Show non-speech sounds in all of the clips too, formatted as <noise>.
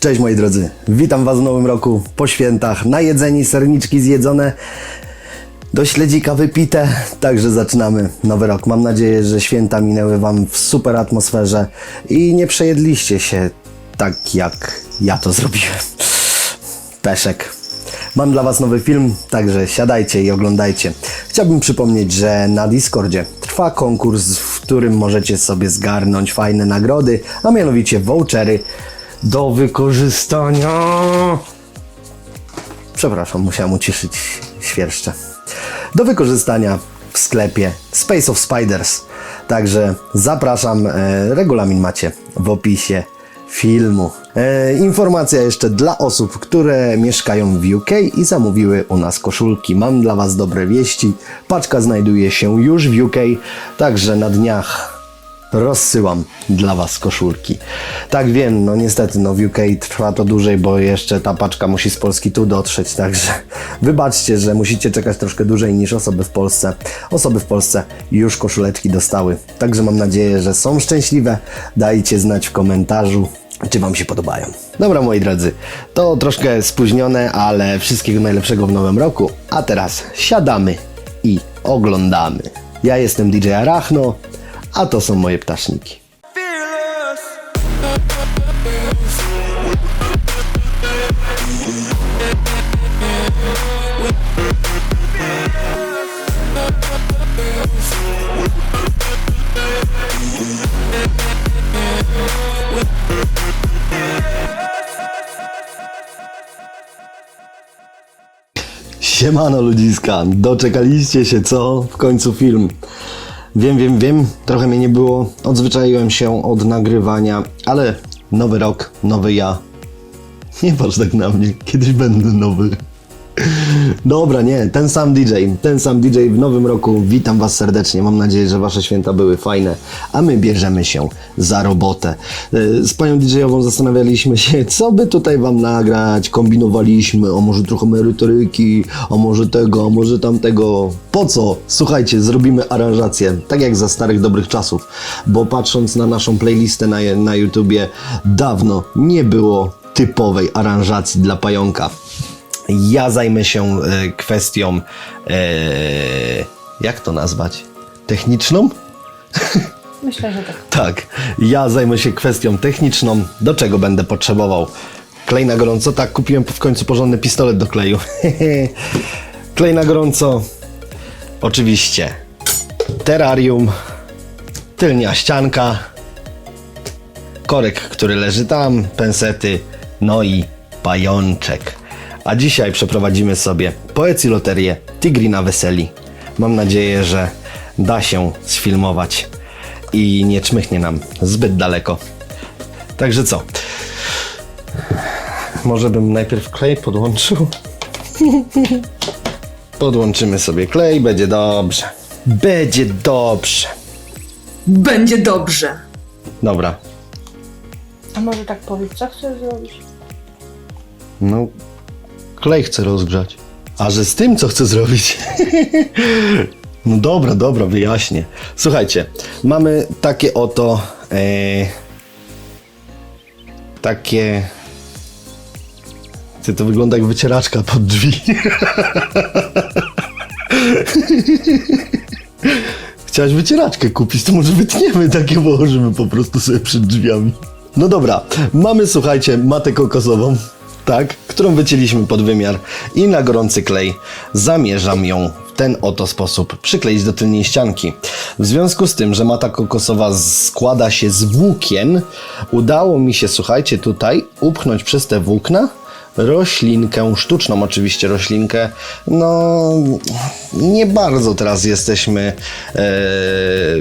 Cześć moi drodzy, witam Was w nowym roku, po świętach, najedzeni, serniczki zjedzone, do śledzika wypite, także zaczynamy nowy rok. Mam nadzieję, że święta minęły Wam w super atmosferze i nie przejedliście się tak jak ja to zrobiłem. Peszek. Mam dla Was nowy film, także siadajcie i oglądajcie. Chciałbym przypomnieć, że na Discordzie trwa konkurs, w którym możecie sobie zgarnąć fajne nagrody, a mianowicie vouchery do wykorzystania. Przepraszam, musiałem uciszyć świerszcze. Do wykorzystania w sklepie Space of Spiders. Także zapraszam, e, regulamin macie w opisie filmu. E, informacja jeszcze dla osób, które mieszkają w UK i zamówiły u nas koszulki. Mam dla Was dobre wieści. Paczka znajduje się już w UK, także na dniach rozsyłam dla Was koszulki. Tak wiem, no niestety, no w UK trwa to dłużej, bo jeszcze ta paczka musi z Polski tu dotrzeć, także <laughs> wybaczcie, że musicie czekać troszkę dłużej niż osoby w Polsce. Osoby w Polsce już koszuleczki dostały, także mam nadzieję, że są szczęśliwe. Dajcie znać w komentarzu, czy Wam się podobają. Dobra, moi drodzy, to troszkę spóźnione, ale wszystkiego najlepszego w nowym roku, a teraz siadamy i oglądamy. Ja jestem DJ Arachno, a to są moje ptaszniki. Siemano ludziska, doczekaliście się co? W końcu film. Wiem, wiem, wiem, trochę mnie nie było, odzwyczaiłem się od nagrywania, ale nowy rok, nowy ja. Nie patrz tak na mnie, kiedyś będę nowy. Dobra, nie, ten sam DJ, ten sam DJ w nowym roku. Witam Was serdecznie. Mam nadzieję, że Wasze święta były fajne, a my bierzemy się za robotę. E, Z panią DJ-ową zastanawialiśmy się, co by tutaj Wam nagrać. Kombinowaliśmy, o może trochę merytoryki, o może tego, o może tamtego. Po co? Słuchajcie, zrobimy aranżację, tak jak za starych dobrych czasów, bo patrząc na naszą playlistę na, na YouTubie, dawno nie było typowej aranżacji dla pająka. Ja zajmę się e, kwestią, e, jak to nazwać? Techniczną? <laughs> Myślę, że tak. Tak, ja zajmę się kwestią techniczną, do czego będę potrzebował. Klej na gorąco, tak, kupiłem w końcu porządny pistolet do kleju. <laughs> Klej na gorąco, oczywiście terrarium, tylnia ścianka, korek, który leży tam, pensety, no i pajączek. A dzisiaj przeprowadzimy sobie poecję loterię Tigrina Weseli. Mam nadzieję, że da się sfilmować i nie czmychnie nam zbyt daleko. Także co? Może bym najpierw klej podłączył? <laughs> Podłączymy sobie klej, będzie dobrze. Będzie dobrze. Będzie dobrze. Dobra, A może tak powiedz, co chcesz zrobić? No, klej chcę rozgrzać. A że z tym, co chcę zrobić? <laughs> no dobra, dobra, wyjaśnię. Słuchajcie, mamy takie oto. E, takie. Ty, to wygląda jak wycieraczka pod drzwi. <laughs> Chciałaś wycieraczkę kupić, to może wytniemy takie, położymy po prostu sobie przed drzwiami. No dobra, mamy, słuchajcie, matę kokosową, tak, którą wycięliśmy pod wymiar i na gorący klej zamierzam ją w ten oto sposób przykleić do tylnej ścianki. W związku z tym, że mata kokosowa składa się z włókien, udało mi się, słuchajcie, tutaj upchnąć przez te włókna roślinkę, sztuczną oczywiście roślinkę. No, nie bardzo teraz jesteśmy e,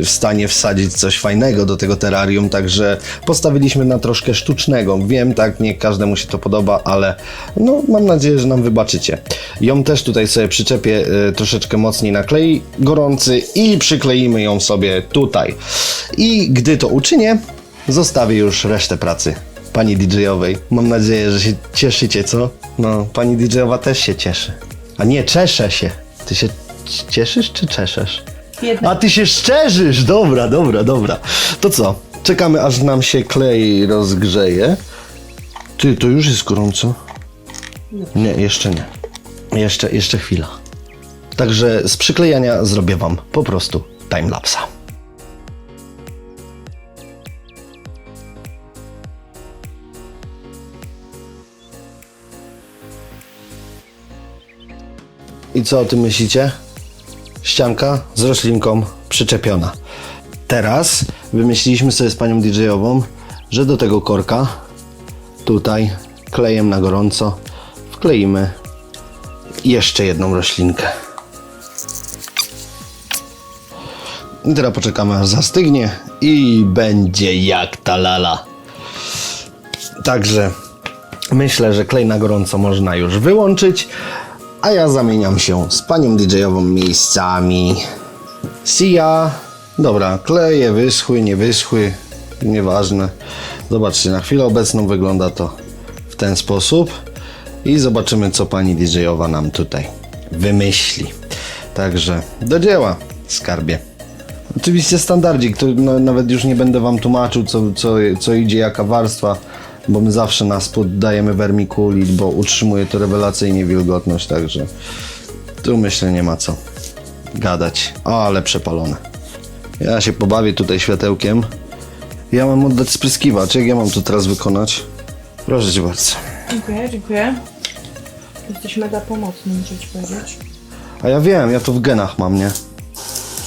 w stanie wsadzić coś fajnego do tego terrarium, także postawiliśmy na troszkę sztucznego. Wiem, tak, nie każdemu się to podoba, ale no, mam nadzieję, że nam wybaczycie. Ją też tutaj sobie przyczepię e, troszeczkę mocniej na klej gorący i przykleimy ją sobie tutaj. I gdy to uczynię, zostawię już resztę pracy pani DJ-owej. Mam nadzieję, że się cieszycie, co? No, pani DJ-owa też się cieszy. A nie, czeszę się. Ty się c- cieszysz czy czeszesz? Jedna. A ty się szczerzysz! Dobra, dobra, dobra. To co? Czekamy aż nam się klej rozgrzeje. Ty, to już jest gorąco? Nie, jeszcze nie. Jeszcze, jeszcze chwila. Także z przyklejania zrobię wam po prostu timelapsa. I co o tym myślicie? Ścianka z roślinką przyczepiona. Teraz wymyśliliśmy sobie z panią DJ-ową, że do tego korka tutaj klejem na gorąco wkleimy jeszcze jedną roślinkę. I teraz poczekamy aż zastygnie i będzie jak ta lala. Także myślę, że klej na gorąco można już wyłączyć, a ja zamieniam się z panią DJ-ową miejscami. See ya! Dobra, kleje wyschły, nie wyschły, nieważne. Zobaczcie, na chwilę obecną wygląda to w ten sposób i zobaczymy, co pani DJ-owa nam tutaj wymyśli. Także do dzieła, skarbie. Oczywiście standardzik, to nawet już nie będę wam tłumaczył, co, co, co idzie, jaka warstwa, bo my zawsze na spód dajemy vermiculit, bo utrzymuje to rewelacyjnie wilgotność, także tu myślę nie ma co gadać. O, ale przepalone. Ja się pobawię tutaj światełkiem. Ja mam oddać spryskiwacz, jak ja mam to teraz wykonać? Proszę cię bardzo. Dziękuję, dziękuję. Jesteś mega pomocny, muszę ci powiedzieć. A ja wiem, ja to w genach mam, nie?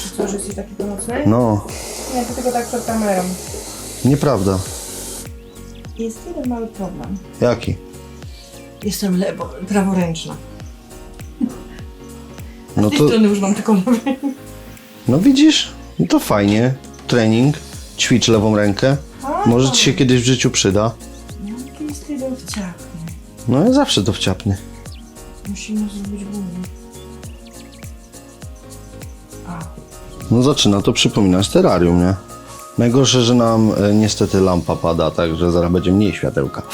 Czy co, że jesteś taki pomocny? No, Nie, to tylko tak przed kamerą. nieprawda. Jest jeden mały problem. Jaki? Jestem lewo, praworęczna. <laughs> No Z tej to, strony używam tylko lewej. <laughs> no widzisz? No to fajnie. Trening, ćwicz lewą rękę. Może ci się kiedyś w życiu przyda. No, to jest jeden wciachny. No ja zawsze to wciapnie. Musimy zrobić głowę. A, No zaczyna to przypominać terrarium, nie? Najgorsze, że nam e, niestety lampa pada, także zaraz będzie mniej światełka. <laughs>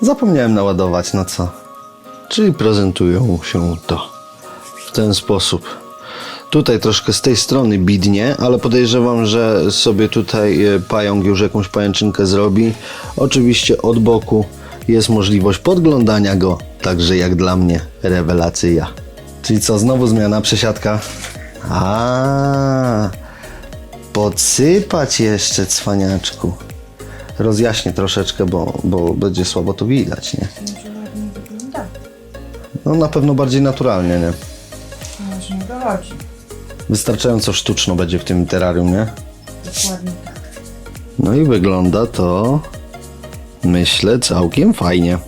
Zapomniałem naładować, no co? Czyli prezentują się to w ten sposób. Tutaj troszkę z tej strony bidnie, ale podejrzewam, że sobie tutaj e, pająk już jakąś pajęczynkę zrobi. Oczywiście od boku jest możliwość podglądania go, także jak dla mnie rewelacja. Czyli co, znowu zmiana, przesiadka? A, podsypać jeszcze cwaniaczku. Rozjaśnię troszeczkę, bo, bo będzie słabo to widać, nie? może ładnie wygląda. No na pewno bardziej naturalnie, nie? Właśnie nie dochodzi. Wystarczająco sztuczno będzie w tym terrarium, nie? Dokładnie tak. No i wygląda to, myślę, całkiem fajnie.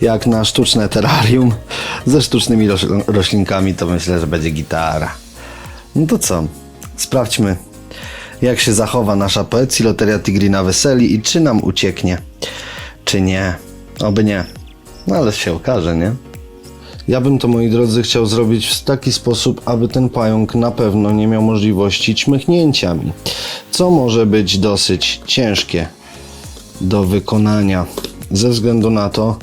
Jak na sztuczne terrarium ze sztucznymi roś roślinkami, to myślę, że będzie gitara. No to co? Sprawdźmy, jak się zachowa nasza poecji Loteria Tigrina Weseli i czy nam ucieknie, czy nie. Oby nie. No ale się okaże, nie? Ja bym to, moi drodzy, chciał zrobić w taki sposób, aby ten pająk na pewno nie miał możliwości czmychnięcia mi, co może być dosyć ciężkie do wykonania, ze względu na to,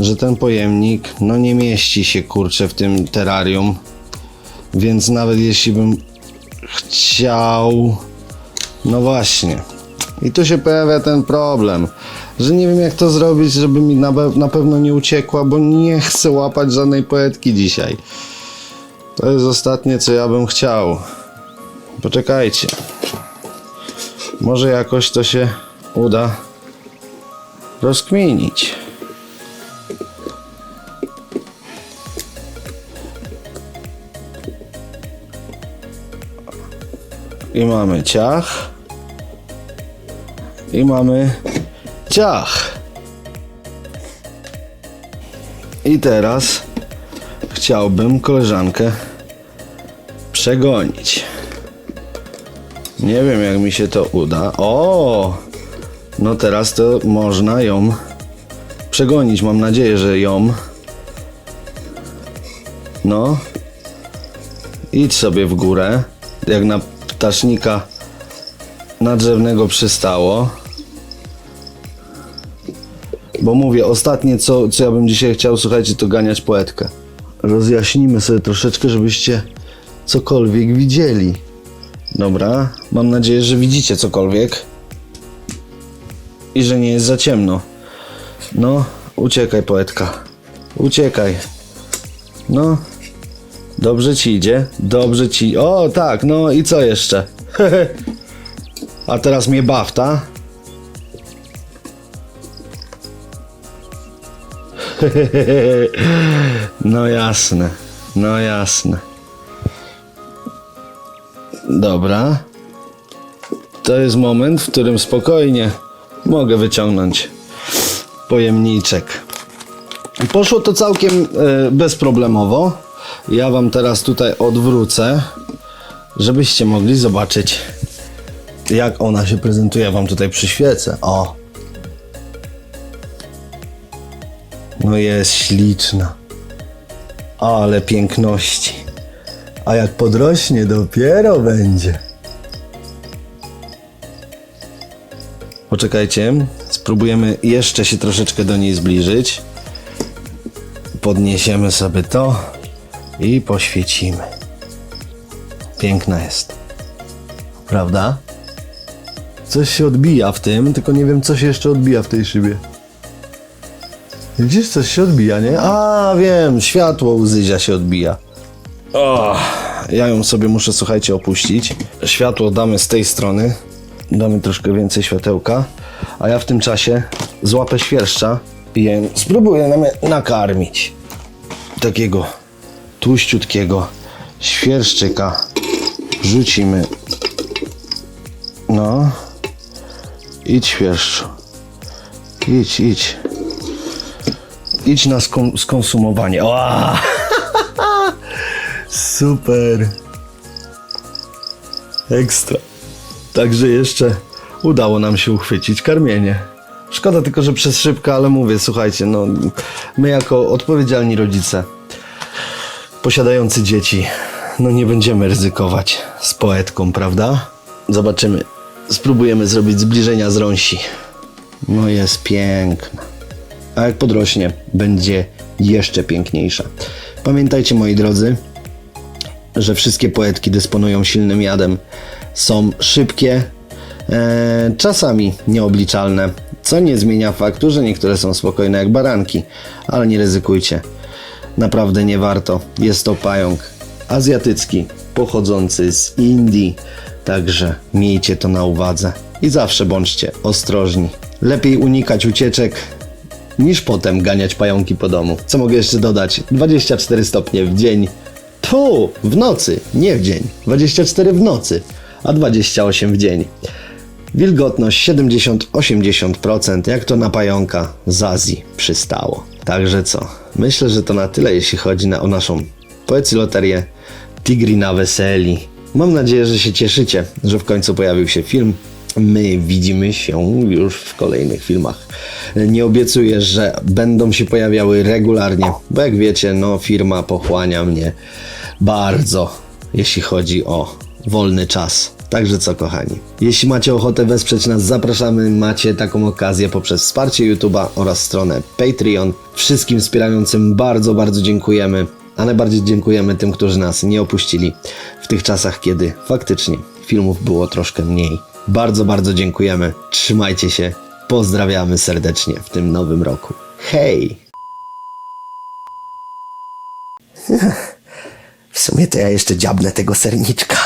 że ten pojemnik no nie mieści się kurczę w tym terrarium, więc nawet jeśli bym chciał, no właśnie, i tu się pojawia ten problem, że nie wiem jak to zrobić, żeby mi na, na pewno nie uciekła, bo nie chcę łapać żadnej poetki dzisiaj. To jest ostatnie, co ja bym chciał. Poczekajcie. Może jakoś to się uda rozkminić. I mamy ciach. I mamy ciach. I teraz chciałbym koleżankę przegonić. Nie wiem, jak mi się to uda. O! No teraz to można ją przegonić. Mam nadzieję, że ją. No. Idź sobie w górę. Jak na ptasznika nadrzewnego przystało. Bo mówię, ostatnie co, co ja bym dzisiaj chciał, słuchajcie, to ganiać poetkę. Rozjaśnimy sobie troszeczkę, żebyście cokolwiek widzieli. Dobra, mam nadzieję, że widzicie cokolwiek. i że nie jest za ciemno. No, uciekaj poetka. Uciekaj. No. Dobrze ci idzie. Dobrze ci. O, tak, no i co jeszcze? <laughs> A teraz mnie bafta. <laughs> No jasne. No jasne. Dobra. To jest moment, w którym spokojnie mogę wyciągnąć pojemniczek. Poszło to całkiem e, bezproblemowo. Ja wam teraz tutaj odwrócę, żebyście mogli zobaczyć, jak ona się prezentuje. Wam tutaj przyświecę. O! No jest śliczna. Ale piękności. A jak podrośnie, dopiero będzie. Poczekajcie, spróbujemy jeszcze się troszeczkę do niej zbliżyć. Podniesiemy sobie to i poświecimy. Piękna jest. Prawda? Coś się odbija w tym, tylko nie wiem, co się jeszcze odbija w tej szybie. Widzisz, coś się odbija, nie? A, wiem, światło u się odbija. O, ja ją sobie muszę, słuchajcie, opuścić. Światło damy z tej strony. Damy troszkę więcej światełka. A ja w tym czasie złapę świerszcza i spróbuję nakarmić. Takiego tłuściutkiego świerszczyka. Rzucimy. No. Idź świerszczu. Idź, idź. Idź na skom- skonsumowanie. O! <laughs> Super. Ekstra. Także jeszcze udało nam się uchwycić karmienie. Szkoda tylko, że przez szybko, ale mówię, słuchajcie, no my jako odpowiedzialni rodzice, posiadający dzieci, no nie będziemy ryzykować z poetką, prawda? Zobaczymy. Spróbujemy zrobić zbliżenia z rąsi. No jest piękna. A jak podrośnie, będzie jeszcze piękniejsza. Pamiętajcie, moi drodzy, że wszystkie poetki dysponują silnym jadem. Są szybkie, e, czasami nieobliczalne, co nie zmienia faktu, że niektóre są spokojne jak baranki, ale nie ryzykujcie. Naprawdę nie warto. Jest to pająk azjatycki, pochodzący z Indii, także miejcie to na uwadze i zawsze bądźcie ostrożni. Lepiej unikać ucieczek niż potem ganiać pająki po domu. Co mogę jeszcze dodać? 24 stopnie w dzień. Tu, w nocy, nie w dzień. 24 w nocy, a 28 w dzień. Wilgotność 70-80%, jak to na pająka z Azji przystało. Także co? Myślę, że to na tyle, jeśli chodzi na, o naszą poecję loterię Tigri na Weseli. Mam nadzieję, że się cieszycie, że w końcu pojawił się film. My widzimy się już w kolejnych filmach. Nie obiecuję, że będą się pojawiały regularnie, bo jak wiecie, no firma pochłania mnie bardzo, jeśli chodzi o wolny czas. Także co kochani, jeśli macie ochotę wesprzeć nas, zapraszamy, macie taką okazję poprzez wsparcie YouTube'a oraz stronę Patreon. Wszystkim wspierającym bardzo, bardzo dziękujemy, a najbardziej dziękujemy tym, którzy nas nie opuścili w tych czasach, kiedy faktycznie filmów było troszkę mniej. Bardzo, bardzo dziękujemy, trzymajcie się, pozdrawiamy serdecznie w tym nowym roku. Hej! <laughs> W sumie to ja jeszcze dziabnę tego serniczka.